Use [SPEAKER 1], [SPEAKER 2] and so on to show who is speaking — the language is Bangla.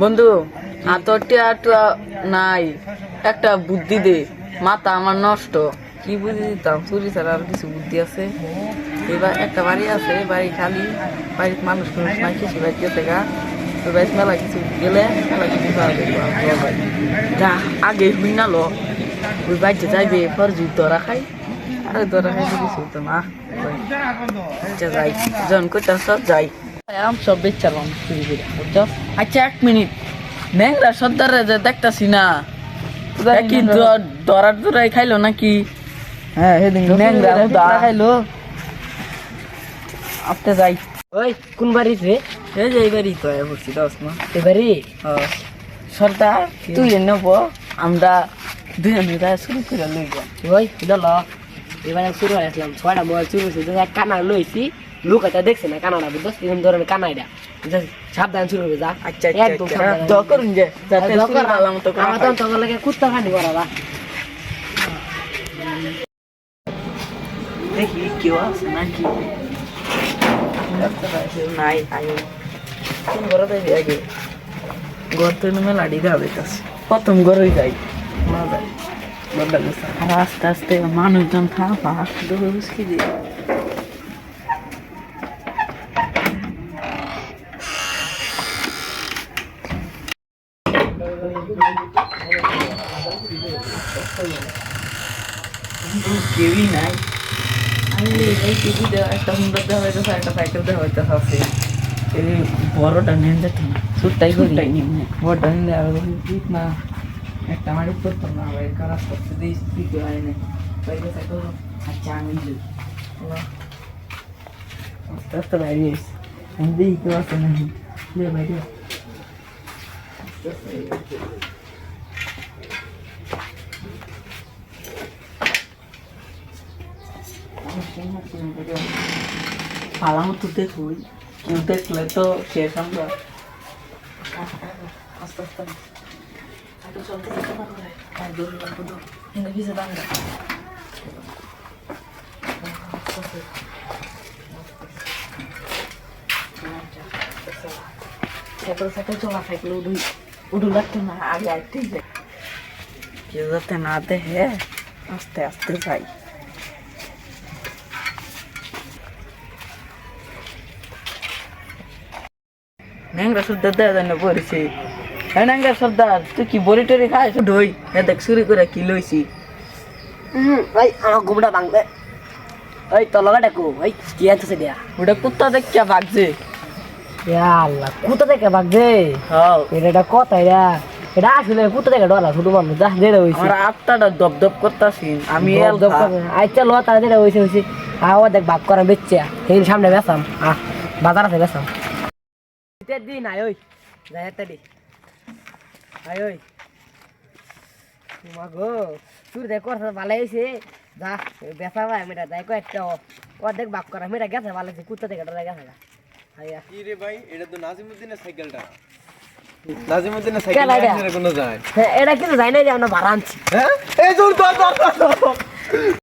[SPEAKER 1] বন্ধু আতটিয়া টুয়া নাই। একটা বুদ্ধি দে, মাথা আমার নষ্ট। কি বুদ্ধি দিতাম? চুরি ছাড়া আর কিছু বুদ্ধি আছে? এবার একটা বাড়ি আছে বাড়ি খালি। বাড়ির মানুষ মানুষ নাই, কিছু বাড়ি গেছে গা। ওই বাড়িতে মেলা কিছু গেলে মেলা কিছু। যা, আগে হুই না লো। ওই বাড়িতে যাইবে পর যদি ধরা খাই। আরে ধরা খাইতে কিছু হতো না। যাই, জন সব যাই। আম সব বেচালাম চুরি করে বুঝছ? আচ্ছা এক মিনিট। ন্যাংরা সর্দার যে দেখতাছি না কি দরার দরাই খাইলো নাকি?
[SPEAKER 2] হ্যাঁ সেদিন
[SPEAKER 1] ন্যাংরা হুদা। খাইলো। আপনি যাই।
[SPEAKER 2] ওই কোন বাড়ি রে?
[SPEAKER 1] এই যে তো পড়ছি দশ মা
[SPEAKER 2] এ বাড়ি?
[SPEAKER 1] সর্দার তুই নেব আমরা দুজন মিলে শুরু করে লইব।
[SPEAKER 2] ওই দল এবারে শুরু হয়ে আসলাম ছয়টা মোবাইল শুরু হয়েছে। কানা লইছি লোক এটা দেখছে না কানাটা বুঝছ এরকম ধরনের কানাইটা সাবধান শুরু হবে যা।
[SPEAKER 1] আচ্ছা
[SPEAKER 2] একদম
[SPEAKER 1] আচ্ছা।
[SPEAKER 2] সাবধান।
[SPEAKER 1] দ করুন যে শুরু
[SPEAKER 2] আমার তো তোর লাগে কুত্তা খান্ডি করা
[SPEAKER 1] দেখি কেউ আছে নাকি? নাই আগে কোন ঘরে যাবি আগে? ঘর তো মেলা ডিগা প্রথম ঘরেই যাই। না যাই আর আস্তে আস্তে মানুষজন খাওয়া দৌড় উস্কি দিয়ে কেউই নাই আমি এই টিভি দেওয়া একটা সুন্দর দেওয়া হইতেছে একটা সাইকেল দেওয়া আছে এই বড়টা নেন যেত না সুটটাই সুটটাই নিন বড়টা নিলে আর না একটা মারি করতাম না ভাই খারাপ করতে দিই দিতে হয় না। বাইরে সাইকেল আচ্ছা আমি আস্তে আস্তে বাইরে এসে আমি কেউ আছে না বাইরে। পালাম তো দেখুই। কেউ দেখলে তো শেষ আমরা। আস্তে আস্তে। সাইকেল সাইকেল চলা সাইকেল উঠুই উঠু লাগতো না। আগে আইতেই যাই কেউ যাতে না দেখে আস্তে আস্তে যাই। ন্যাংরা সর্দার দেওয়া জানো পড়েছে। হ্যাঁ সর্দার তুই কি বড়ি টরি খাইছ? ঢই হ্যাঁ দেখ শুরু করে কি লইছি।
[SPEAKER 2] ওই আমার ঘুমটা ভাঙবে। ওই তোর লগা ডাকু। ওই কি আনছে দিয়া?
[SPEAKER 1] ওটা কুত্তা দেখিয়া ভাগছে।
[SPEAKER 2] আল্লাহ কুত্তা দেখে ভাগছে?
[SPEAKER 1] হ্যাঁ।
[SPEAKER 2] এটা কথা এটা এটা আসলে কুত্তা দেখে ডলা ছোট মানুষ যা যেটা হয়েছে
[SPEAKER 1] আমার আত্মাটা দপ দপ করতাছি আমি এলফা।
[SPEAKER 2] আচ্ছা লো তারা যেটা হয়েছে হয়েছে আও দেখ ভাগ করা বেচছে। সেই সামনে বেসাম আহ বাজার আছে বেসাম দিন আয় ওই যাই একটা দি। আয় ওই। মাগো তুই দেখ ভালো হয়েছে। যা বেসা ভাই মেয়েটা যাই কয়েকটা দেখ ভাগ করা মেয়েটা গেছে ভালো হয়েছে কুত্তা দেখে ডলা গেছে।
[SPEAKER 3] রে ভাই এটা তো নাজিমুদ্দিনের সাইকেলটা। নাজিমুদ্দিনের সাইকেল
[SPEAKER 2] এটা?
[SPEAKER 3] কোনো যায়?
[SPEAKER 2] হ্যাঁ এটা কিন্তু যাই না যে আমরা ভাড়া আনছি।
[SPEAKER 3] হ্যাঁ? এই